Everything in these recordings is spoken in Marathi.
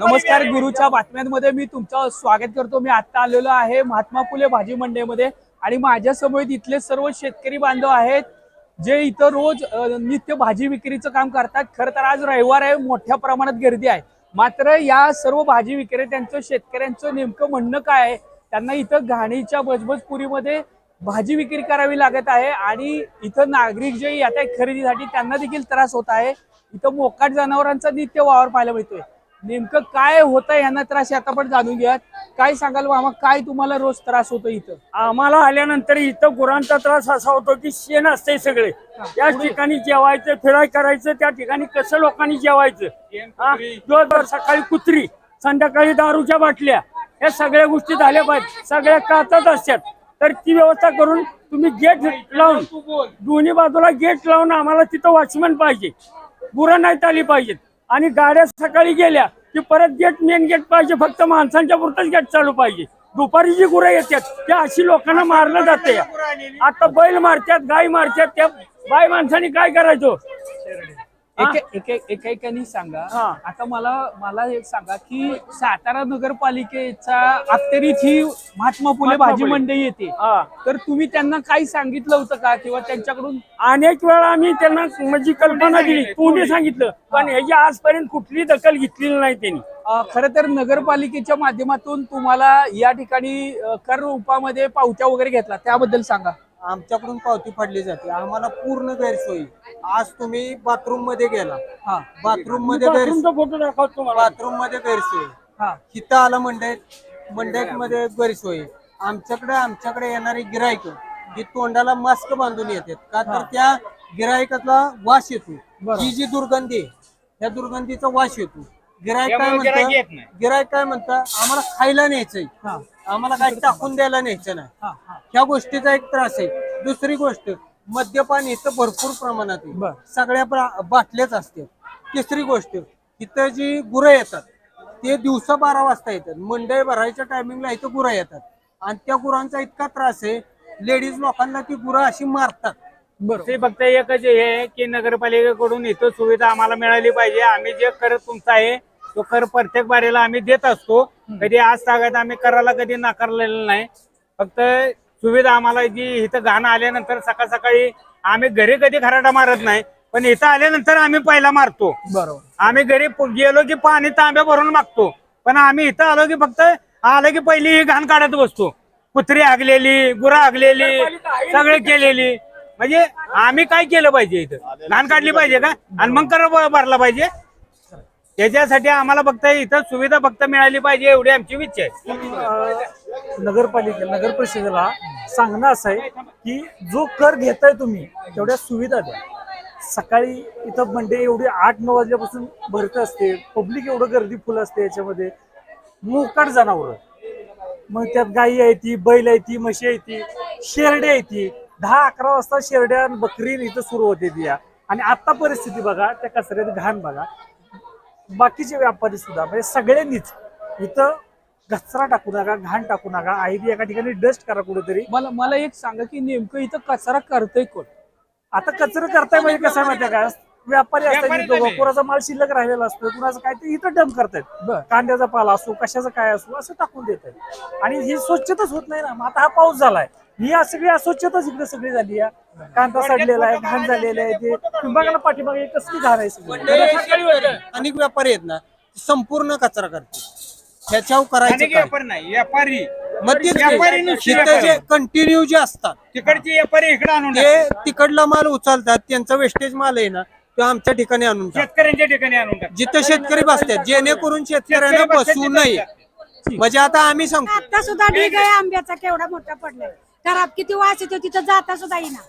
नमस्कार गुरुच्या बातम्यांमध्ये मी तुमचं स्वागत करतो. मी आता आलेलो आहे महात्मा फुले भाजी मंडईमध्ये आणि माझ्यासमोर इथले सर्व शेतकरी बांधव आहेत जे इथं रोज नित्य भाजी विक्रीचं काम करतात. खरं तर आज रविवार आहे मोठ्या प्रमाणात गर्दी आहे. मात्र या सर्व भाजी विक्रेत्यांचं शेतकऱ्यांचं नेमकं म्हणणं काय आहे? त्यांना इथं घाणीच्या बजबजपुरीमध्ये भाजी विक्री करावी लागत आहे आणि इथं नागरिक जे येत आहेत खरेदीसाठी त्यांना देखील त्रास होत आहे. इथं मोकाट जनावरांचा नित्य वावर पाहायला मिळतोय. नेमकं काय होतं यांना त्रास आहे? आता पण जाणून घ्या काय सांगाल मामा? काय तुम्हाला रोज त्रास होतो इथं? आम्हाला आल्यानंतर इथं गुरांचा त्रास असा होतो की शेण असते सगळे. त्या ठिकाणी जेवायचं फिराय करायचं त्या ठिकाणी कसं लोकांनी जेवायचं? हा? जो सकाळी कुत्री संध्याकाळी दारूच्या बाटल्या या सगळ्या गोष्टी झाल्या पाहिजे. सगळ्या काचत असतात. तर ती व्यवस्था करून तुम्ही गेट लावून दोन्ही बाजूला गेट लावून आम्हाला तिथं वॉचमॅन पाहिजे. गुरं नाहीत आली पाहिजेत. आणि गाड्या सकाळी गेल्या की परत गेट मेन गेट पाहिजे. फक्त माणसांच्या पुरतच गेट चालू पाहिजे. दुपारी जी गुरं येतात त्या अशी लोकांना मारलं जाते. आता बैल मारतात गाय मारतात त्या बाय माणसाने काय करायचं? एकेकानी सांगा. हा. आता मला मला एक सांगा की सातारा नगरपालिकेचा अखेरीत ही महात्मा फुले महात्मा भाजी फुले. मंडई येते. हा. तर तुम्ही त्यांना काही सांगितलं होतं का? किंवा त्यांच्याकडून अनेक वेळा आम्ही त्यांना म्हणजे कल्पना दिली. कोणी सांगितलं. पण ह्याची आजपर्यंत कुठली दखल घेतलेली नाही त्यांनी. अ, खरं तर नगरपालिकेच्या माध्यमातून तुम्हाला या ठिकाणी अ, कर रूपामध्ये पावत्या वगैरे घेतला. त्याबद्दल सांगा. आमच्याकडून पावती फाडली जाते. आम्हाला पूर्ण गैरसोयी. आज तुम्ही बाथरूममध्ये गेला. हा. बाथरूममध्ये गैर तुमचा फोटो दाखवतो तुम्हाला. बाथरूममध्ये गैरसोयी. हा. इथं आलं मंडईत मंडईत मध्ये गैरसोयी. आमच्याकडे आमच्याकडे येणारे गिरायक ही तोंडाला मास्क बांधून येतात. का तर त्या गिरायकाचा वास येतो. ही जी दुर्गंधी आहे, त्या दुर्गंधीचा वास येतो. गिरायक काय म्हणतं? गिरायक काय म्हणतं? आम्हाला खायला न्यायचंय हा. आम्हाला काही टाकून द्यायला न्यायचं नाही. हा हा. ह्या गोष्टीचा एक त्रास आहे. दुसरी गोष्ट मद्यपान इथं भरपूर प्रमाणात बर. आहे सगळ्या प्रा- बाटल्याच असतात. तिसरी गोष्ट इथं जी गुरं येतात ते दिवसा बारा वाजता येतात. मंडई भरायच्या टायमिंगला इथं गुरं येतात. आणि त्या गुरांचा इतका त्रास आहे लेडीज लोकांना ती गुरं अशी मारतात. ते फक्त एकच हे की नगरपालिकेकडून इथं सुविधा आम्हाला मिळाली पाहिजे. आम्ही जे कर तुमचा आहे तो कर प्रत्येक बारीला आम्ही देत असतो. कधी आज तागायत आम्ही करायला कधी नाकारलेलं नाही. फक्त सुविधा आम्हाला जी इथं घाण आल्यानंतर सकाळ सकाळी आम्ही घरी कधी खराटा मारत नाही पण इथं आल्यानंतर आम्ही पहिला मारतो. बरोबर. आम्ही घरी गेलो की पाणी तांब्या भरून मागतो. पण आम्ही इथं आलो की फक्त आलं की पहिली ही घाण काढत बसतो. कुत्री आगलेली गुरं आगलेली सगळे केलेली. म्हणजे आम्ही काय केलं पाहिजे इथं? घाण काढली पाहिजे का? आणि मग कर भरला पाहिजे? त्याच्यासाठी आम्हाला फक्त इथं सुविधा फक्त मिळाली पाहिजे एवढी आमची इच्छा आहे. नगरपालिका नगर परिषदेला सांगणं असं आहे की जो कर घेताय तुम्ही तेवढ्या सुविधा द्या. सकाळी इथं मंडे एवढी आठ नऊ वाजल्यापासून भरत असते पब्लिक एवढं गर्दी फुल असते याच्यामध्ये. मोकाट जनावर. मग त्यात गायी आहे ती बैल आहे ती म्हशी आहे ती शेरडे आहे ती. दहा अकरा वाजता शेरड्या आणि बकरी इथं सुरू होते ती या. आणि आता परिस्थिती बघा त्या कचऱ्यात घाण बघा. बाकीचे व्यापारी सुद्धा म्हणजे सगळ्यांनीच इथं कचरा टाकू नका घाण टाकू नका. आई बी एका ठिकाणी डस्ट करा कुठेतरी. मला मला एक सांगा की नेमकं इथं कचरा करतोय कोण? आता कचरा करताय म्हणजे कसं आहे माहितीये का? व्यापारी असतात इथं कोणाचा माल शिल्लक राहिलेला असतो कुणाचं काय ते इथं डंप करतायत. कांद्याचा पाला असो कशाचा काय असो असं टाकून देत आहेत आणि ही स्वच्छताच होत नाही ना. मग आता हा पाऊस झालाय. ही या सगळी अस्वच्छताच इकडे सगळी झाली या. कांदा सडलेला आहे घाण झालेला आहे ते तुम्ही बघा ना पाठीमागे कसली घाण आहे सगळी. अनेक व्यापारी आहेत ना संपूर्ण कचरा करते ह्याच्यावर करायचं? व्यापारी नाही व्यापारी. मग तेच व्यापारी कंटिन्यू जे असतात. तिकडचे व्यापारी इकडे आणून ते. तिकडला माल उचलतात त्यांचा वेस्टेज माल आहे ना तो आमच्या ठिकाणी आणून शेतकऱ्यांच्या ठिकाणी आणून. जिथं शेतकरी बसतात जेणेकरून शेतकऱ्यांना बसू नये. म्हणजे आता आम्ही सांगतो. आता सुद्धा ढीग आहे आंब्याचा केवढा मोठा पडलाय. घरात किती वास येतो तिथं जाता सुद्धा येईना.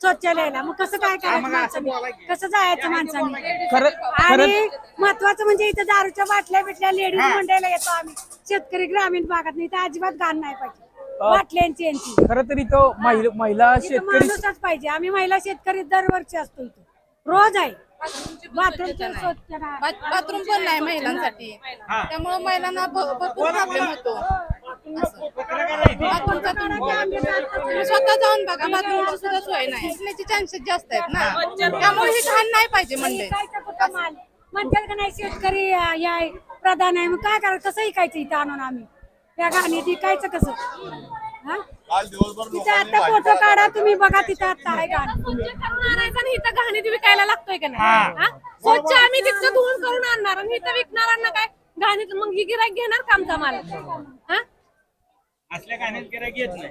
शौचालयाला. मग कसं काय करायचं माणसाने? कसं जायचं माणसाने? खरं खरं आणि महत्वाचं म्हणजे इथं दारूच्या बाटल्या बिटल्या लेडीज मंडळाला येतो आम्ही. शेतकरी ग्रामीण भागात नाही इथं अजिबात घाण नाही पाहिजे. बाटल्यांची यांची खरं तर इथं महिला शेतकरी माणूसच पाहिजे. आम्ही महिला शेतकरी दरवर्षी असतो इथं. रोज आहे. नाही. बाथरूम पण नाही महिलांसाठी. त्यामुळे महिलांना भरपूर प्रॉब्लेम होतो. तुम्ही स्वतः जाऊन बघा बाथरूमची सुद्धा सोय नाही. सुटण्याचे चान्सेस जास्त आहेत ना. त्यामुळे ही घाण नाही पाहिजे माल? म्हणतात का नाही शेतकरी आहे प्रधान आहे मग काय करायचं कसं ऐकायचं इथं आणून आम्ही? त्या गाणीत विकायचं कसं? हा? तिथं आता फोटो काढा तुम्ही बघा तिथं आता आहे आणायचं आणि इथं घाणीत विकायला लागतोय का नाही? हा? स्वच्छ आम्ही तिथं धुवून करून आणणार. आणि इथं विकणाऱ्यांना काय? घाणीत मग ही गिराईक घेणार कामचा माल? हा? असल्या गाण्यात गिऱ्हाईक येत नाही.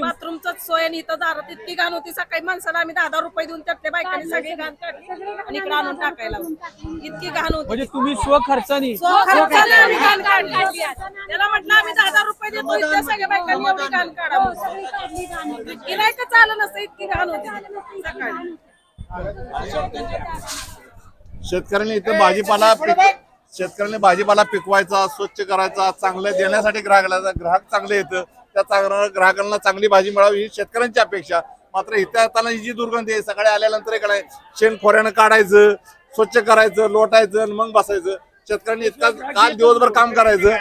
बाथरूमच सोय आणि इथं दारात इतकी घाण होती सकाळी माणसाला आम्ही दहा दहा रुपये देऊन त्यातल्या बायकांनी सगळी घाण काढली आणि इकडे आणून टाकायला इतकी घाण होती. म्हणजे तुम्ही स्वखर्चानी खर्चाने आम्ही घाण काढली त्याला म्हटलं आम्ही दहा दहा रुपये देतो इथल्या सगळ्या बायकांनी एवढी घाण काढा गिरायचं चाललं नसतं इतकी घाण होती. सकाळी. शेतकऱ्यांनी इथं भाजीपाला पिक शेतकऱ्यांनी भाजीपाला पिकवायचा स्वच्छ करायचा चांगलं देण्यासाठी ग्राहकाला ग्राहक चांगले येतं. त्या चांगल्या ग्राहकांना चांगली भाजी मिळावी ही शेतकऱ्यांची अपेक्षा. मात्र इथे येताना ही जी दुर्गंधी आहे सकाळी आल्यानंतर इकडे शेण खोऱ्यानं काढायचं स्वच्छ करायचं लोटायचं मग बसायचं. शेतकऱ्यांनी इतका काल दिवसभर काम करायचं.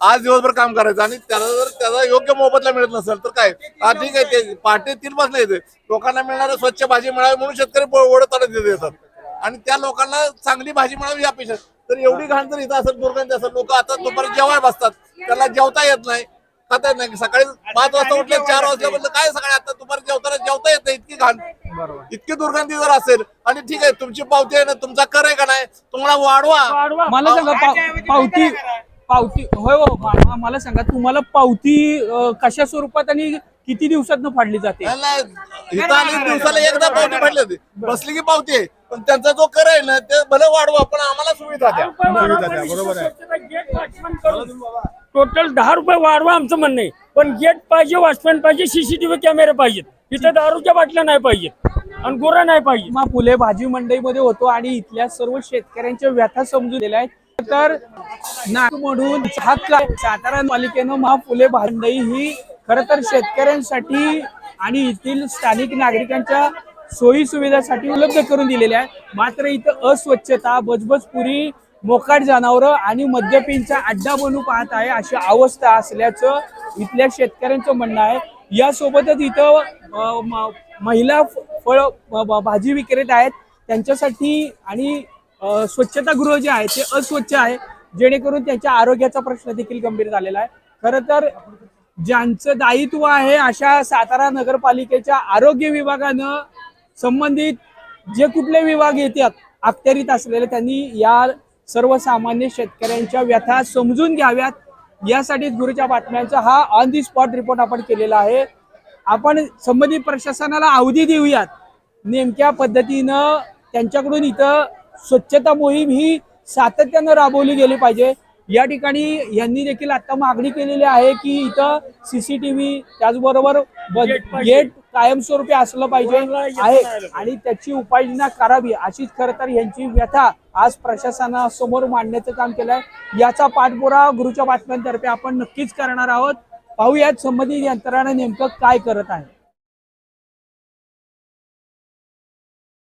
आज दिवसभर काम करायचं आणि त्याला जर त्याचा योग्य मोबदला मिळत नसेल तर काय? हा ठीक आहे ते पहाटे तीन वाजता येते. लोकांना मिळणारी स्वच्छ भाजी मिळावी म्हणून शेतकरी ओढत आणत येतात आणि त्या लोकांना चांगली भाजी मिळावी ही अपेक्षा. तर एवढी घाण जर इथं असेल दुर्गंधी असेल लोक आता दुपारी जेवाय बसतात. त्याला जेवता येत नाही. खाता येत नाही. सकाळी पाच वाजता उठले चार वाजता म्हटलं काय सकाळी आता दुपारी जेवताना जेवता येत नाही इतकी घाण. इतकी दुर्गंधी जर असेल आणि ठीक आहे तुमची पावती आहे ना तुमचा कर आहे का नाही तुम्हाला वाढवा. मला सांगा पाव- पावती पावती होय हो मा- मला सांगा तुम्हाला पावती अं, कशा स्वरूपात आणि किती दिवसात फाडली जाते? नाही, नाही. इथं दिवसाला एकदा पावती फाडली होती. बसली की पावती आहे. पण त्यांचा जो कर आहे ना ते भले वाढवा पण आम्हाला सुविधा द्या. सुविधा द्या बरोबर आहे. टोटल दहा रुपये वाढवा आमचं म्हणणं आहे. पण गेट पाहिजे वॉचमॅन पाहिजे सीसीटीव्ही कॅमेरे पाहिजेत. इथं दारूच्या बाटल्या नाही पाहिजेत. आणि गुरा नाही पाहिजे मा फुले भाजी मंडईमध्ये होतो आणि इथल्या सर्व शेतकऱ्यांच्या व्यथा समजून दिल्या आहेत. तर नागमधून हक्क आहे. सातारा पालिकेनं महा फुले भाजी मंडई ही खर तर शेतकऱ्यांसाठी आणि येथील स्थानिक नागरिकांच्या सोयी सुविधासाठी उपलब्ध करून दिलेल्या आहे मात्र इथं अस्वच्छता बजबजपुरी मोकाट जनावरं आणि मद्यपींचा अड्डा बनू पाहत आहे अशी अवस्था असल्याचं इथल्या शेतकऱ्यांचं म्हणणं आहे. यासोबतच इथं महिला फळ भाजी विक्रेते आहेत. त्यांच्यासाठी आणि स्वच्छतागृह जे आहे ते अस्वच्छ आहे. जेणेकरून त्यांच्या आरोग्याचा प्रश्न देखील गंभीर झालेला आहे. खरं तर ज्यांचं दायित्व आहे अशा सातारा नगरपालिकेच्या आरोग्य विभागानं संबंधित जे कुठले विभाग येतात अखत्यारीत असलेले त्यांनी या सर्वसामान्य शेतकऱ्यांच्या व्यथा समजून घ्याव्यात. यासाठी गुरुच्या बातम्यांचा हा ऑन दी स्पॉट रिपोर्ट आपण केलेला आहे. आपण संबंधित प्रशासनाला अवधी देऊयात. नेमक्या पद्धतीनं त्यांच्याकडून इथं स्वच्छता मोहीम ही सातत्यानं राबवली गेली पाहिजे. या ठिकाणी यांनी देखील आता मागणी केलेली आहे की इथं सीसीटीव्ही त्याचबरोबर. गेट कायमस्वरूपी असलं पाहिजे आहे. आणि त्याची उपाययोजना करावी अशीच खरं तर यांची व्यथा आज प्रशासनासमोर मांडण्याचं काम केलंय. याचा पाठपुरावा गुरुच्या बातम्यांतर्फे आपण नक्कीच करणार आहोत. पाहूयात संबंधित यंत्रणा नेमकं काय करत आहे.